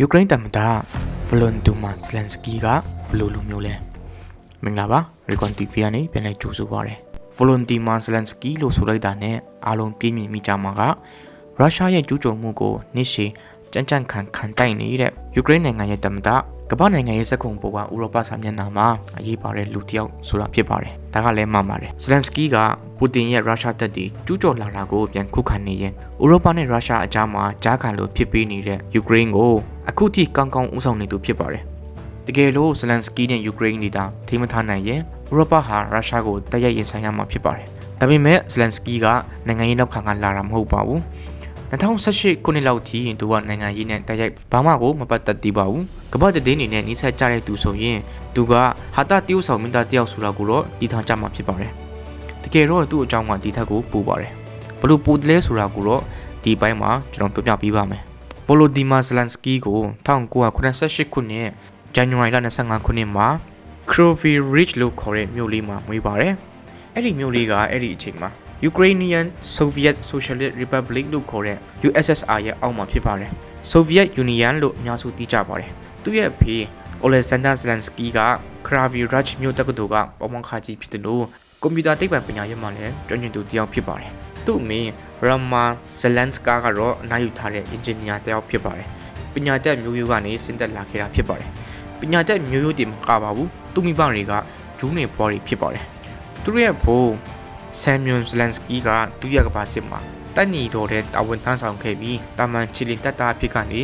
ယူကရိန်းသမ္မတဗလိုန်ဒူမာဇလန်စကီကဘယ်လိုလူမျိုးလဲမင်္ဂလာပါရီကွန်တီဗီကနေပြန်လည်ကြိုဆိုပါရစေဗလိုန်ဒီမာဇလန်စကီလို့ဆိုလိုက်တာနဲ့အားလုံးပြည့်မြင်မိကြမှာကရုရှားရဲ့ကျူးကျော်မှုကိုနှစ်ရှည် ကြမ်းကြမ်းခံခံတိုက်နေတဲ့ယူကရိန်းနိုင်ငံရဲ့သမ္မတကမ္ဘာနိုင်ငံရဲ့စက်ကုံပေါ်ကဥရောပစာမျက်နှာမှာအရေးပါတဲ့လူတစ်ယောက်ဆိုတာဖြစ်ပါတယ်။ဒါကလည်းမှန်ပါတယ်။ဇလန်စကီကပူတင်ရဲ့ရုရှားတပ်တွေကျူးကျော်လာတာကိုပြန်ခုခံနေရင်ဥရောပနဲ့ရုရှားအကြားမှာကြားခံလို့ဖြစ်ပေးနေတဲ့ယူကရိန်းကိုအခုထိကောင်းကောင်းဦးဆောင်နေသူဖြစ်ပါတယ်။တကယ်လို့ဇလန်စကီနဲ့ယူကရိန်းနေတာထိမထားနိုင်ရင်ဥရောပဟာရုရှားကိုတိုက်ရိုက်ရင်ဆိုင်ရမှာဖြစ်ပါတယ်။ဒါပေမဲ့ဇလန်စကီကနိုင်ငံရေးနောက်ခံကလာတာမဟုတ်ပါဘူး။ 2018ခုနှစ်လောက်ထိသူကနိုင်ငံရေးနဲ့တိုက်ရိုက်ဘာမှကိုမပတ်သက်သေးပါဘူး။ကမ္ဘာတည်င်းနေနဲ့နှိစက်ကြတဲ့သူဆိုရင်သူကဟာတာတရုတ်ဆောင်မင်းသားတယောက်ဆိုတာကိုတော့ဒီထားကြမှာဖြစ်ပါတယ်။တကယ်တော့သူ့အကြောင်းကဒီထက်ကိုပိုပါတယ်။ဘလို့ပိုတယ်လဲဆိုတာကိုတော့ဒီဘိုင်းမှာကျွန်တော်ပြောပြပေးပါမယ်။ဗိုလိုဒီမာဇလန်စကီကို1988ခုနှစ်ဇန်နဝါရီလ25ခုနှစ်မှာ Krovy Ridge လို့ခေါ်တဲ့မြို့လေးမှာမွေးပါတယ်။အဲ့ဒီမြို့လေးကအဲ့ဒီအချိန်မှာ Ukrainian Soviet Socialist Republic လို့ခေါ်တဲ့ USSR ရဲ့အောက်မှာဖြစ်ပါတယ်။ Soviet Union လို့အများစုသိကြပါတယ်။သူ့ရဲ့အဖေ Alexander Zelensky က Kravy Raj မြို့တက္ကသိုလ်ကပေါမောင်ခါကြီးဖြစ်တယ်လို့ကွန်ပျူတာသိပ္ပံပညာရပ်မှာလည်းကျွမ်းကျင်သူတစ်ယောက်ဖြစ်ပါတယ်။သူ့အမေ Rama Zelenska ကတော့အနားယူထားတဲ့ engineer တစ်ယောက်ဖြစ်ပါတယ်။ပညာတတ်မျိုးရိုးကနေဆင်းသက်လာခဲ့တာဖြစ်ပါတယ်။ပညာတတ်မျိုးရိုးတင်မကပါဘူး။သူ့မိဘတွေကဂျူးနေပေါ်တွေဖြစ်ပါတယ်။သူတို့ရဲ့ဘိုး ဆမ်မြွန်ဇလန်စကီကဒုတိယကမ္ဘာစစ်မှာတပ်ညီတော်တဲ့တာဝန်ထမ်းဆောင်ခဲ့ပြီးတာမန်ချီလင်တပ်သားအဖြစ်ကနေ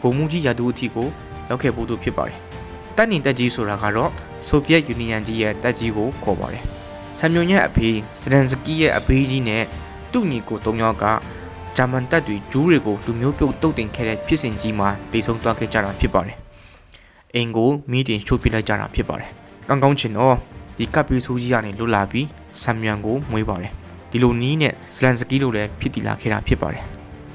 ဗိုလ်မှူးကြီးရာထူးအထိကိုရောက်ခဲ့ဖို့သူဖြစ်ပါတယ်။တပ်ညီတပ်ကြီးဆိုတာကတော့ဆိုဗီယက်ယူနီယံကြီးရဲ့တပ်ကြီးကိုခေါ်ပါတယ်။ဆမ်မြွန်ရဲ့အဖေဇလန်စကီရဲ့အဖေကြီးနဲ့သူ့ညီကိုတုံးယောက်ကဂျာမန်တပ်တွေဂျူးတွေကိုလူမျိုးပြုတ်တုတ်တင်ခဲ့တဲ့ဖြစ်စဉ်ကြီးမှာတေဆုံးသွားခဲ့ကြတာဖြစ်ပါတယ်။အင်ကိုမီးတင်ချိုးပြလိုက်ကြတာဖြစ်ပါတယ်။ကောင်းကောင်းချင်တော့ဒီကပ်ပီဆူကြီးကနေလွတ်လာပြီး ဆမ်မြန်ကိုမွေးပါတယ်ဒီလိုနီးနဲ့ဇလန်စကီလိုလည်းဖြစ်တည်လာခဲ့တာဖြစ်ပါတယ်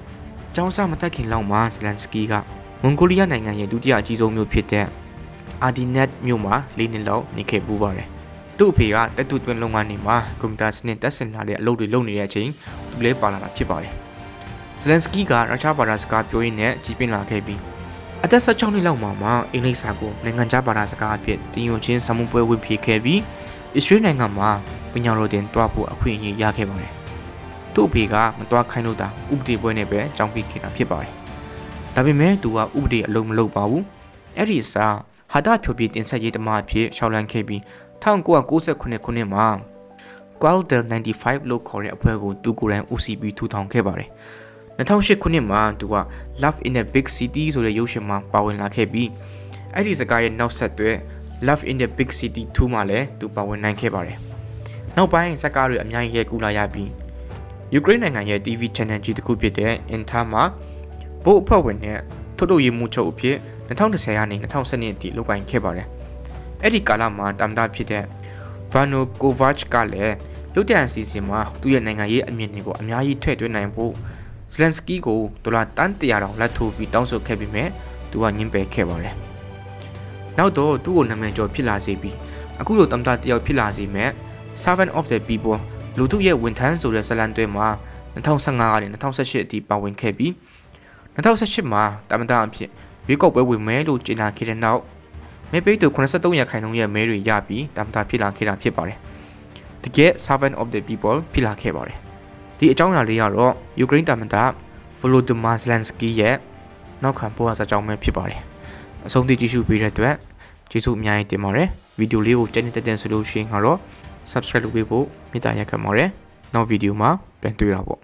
။ကျောင်းစာမတက်ခင်လောက်မှာဇလန်စကီကမွန်ဂိုလီးယားနိုင်ငံရဲ့ဒုတိယအကြီးဆုံးမြို့ဖြစ်တဲ့အာဒီနက်မြို့မှာ၄နှစ်လောက်နေခဲ့ပူးပါတယ်။သူ့အဖေကတက်တူတွင်းလုပ်ငန်းတွေမှာကွန်ပျူတာစနစ်တက်ဆင်လာတဲ့အလုပ်တွေလုပ်နေတဲ့အချိန်သူလည်းပါလာတာဖြစ်ပါတယ်။ဇလန်စကီကရုရှားဘာသာစကားပြောရင်းနဲ့ကြီးပြင်းလာခဲ့ပြီးအသက်16နှစ်လောက်မှာမှအင်္ဂလိပ်စာကိုနိုင်ငံခြားဘာသာစကားအဖြစ်တင်ယူခြင်းစာမှုပွဲဝင်ဖြေခဲ့ပြီး အစ္စရေးနိုင်ငံမှာပညာတော်တင်တွားဖို့အခွင့်အရေးရခဲ့ပါတယ်။သူ့အဖေကမတွားခိုင်းလို့တာဥပဒေပွဲနဲ့ပဲကြောင်းပြခဲ့တာဖြစ်ပါတယ်။ဒါပေမဲ့သူကဥပဒေအလုံးမလုပ်ပါဘူး။အဲ့ဒီစာဟာတာဖြိုပြတင်ဆက်ရေးတမအဖြစ်ရှောက်လန်းခဲ့ပြီး1998ခုနှစ်မှာ Qualder 95လို့ခေါ်တဲ့အဖွဲ့ကိုသူကိုယ်တိုင်ဦးစီးပြီးထူထောင်ခဲ့ပါတယ်။2008ခုနှစ်မှာသူက Love in a Big City ဆိုတဲ့ရုပ်ရှင်မှာပါဝင်လာခဲ့ပြီးအဲ့ဒီစကားရဲ့နောက်ဆက်တွဲ Love in the Big City 2မှာလည်းသူပါဝင်နိုင်ခဲ့ပါတယ်။နောက်ပိုင်းဇက်ကားတွေအများကြီးရိုက်ကူးလာရပြီးယူကရိန်းနိုင်ငံရဲ့ TV channel ကြီးတစ်ခုဖြစ်တဲ့ Inter မှာဘို့အဖွဲ့ဝင်နဲ့ထုတ်ထုတ်ရေးမှုချုပ်အဖြစ်2010ရာနေ2012အထိလုပ်ကိုင်ခဲ့ပါတယ်။အဲ့ဒီကာလမှာတမ်တာဖြစ်တဲ့ Vano Kovac ကလည်းရုပ်တံအစီအစဉ်မှာသူ့ရဲ့နိုင်ငံရေးအမြင်တွေကိုအများကြီးထည့်သွင်းနိုင်ဖို့ Zelensky ကိုဒေါ်လာတန်း100တောင်လက်ထိုးပြီးတောင်းဆိုခဲ့ပြီးမြဲသူကညှင်းပယ်ခဲ့ပါတယ်။ နောက်တော့သူ့ကိုနာမည်ကျော်ဖြစ်လာစေပြီးအခုလိုတမ်တာတယောက်ဖြစ်လာစေမဲ့ Servant of the People လူထုရဲ့ဝန်ထမ်းဆိုတဲ့ဇာတ်လမ်းတွဲမှာ2015ကနေ2018အထိပါဝင်ခဲ့ပြီး2018မှာတမ်တာအဖြစ်ရွေးကောက်ပွဲဝင်မယ်လို့ကြေညာခဲ့တဲ့နောက်မဲပေးသူ83ရာခိုင်နှုန်းရဲ့မဲတွေရပြီးတမ်တာဖြစ်လာခဲ့တာဖြစ်ပါတယ်။တကယ် Servant of the People ဖြစ်လာခဲ့ပါတယ်။ဒီအကြောင်းအရာလေးကတော့ယူကရိန်းတမ်တာ Volodymyr Zelensky ရဲ့နောက်ခံပေါ်အစားကြောင်းပဲဖြစ်ပါတယ်။ အဆုံးထိကြည့်ရှုပေးတဲ့အတွက်ကျေးဇူးအများကြီးတင်ပါတယ်ဗီဒီယိုလေးကိုကြည့်နေတဲ့တဲ့ဆိုလို့ရှိရင်ကတော့ subscribe လုပ်ပေးဖို့မေတ္တာရက်ခံပါတယ်နောက်ဗီဒီယိုမှာပြန်တွေ့တာပေါ့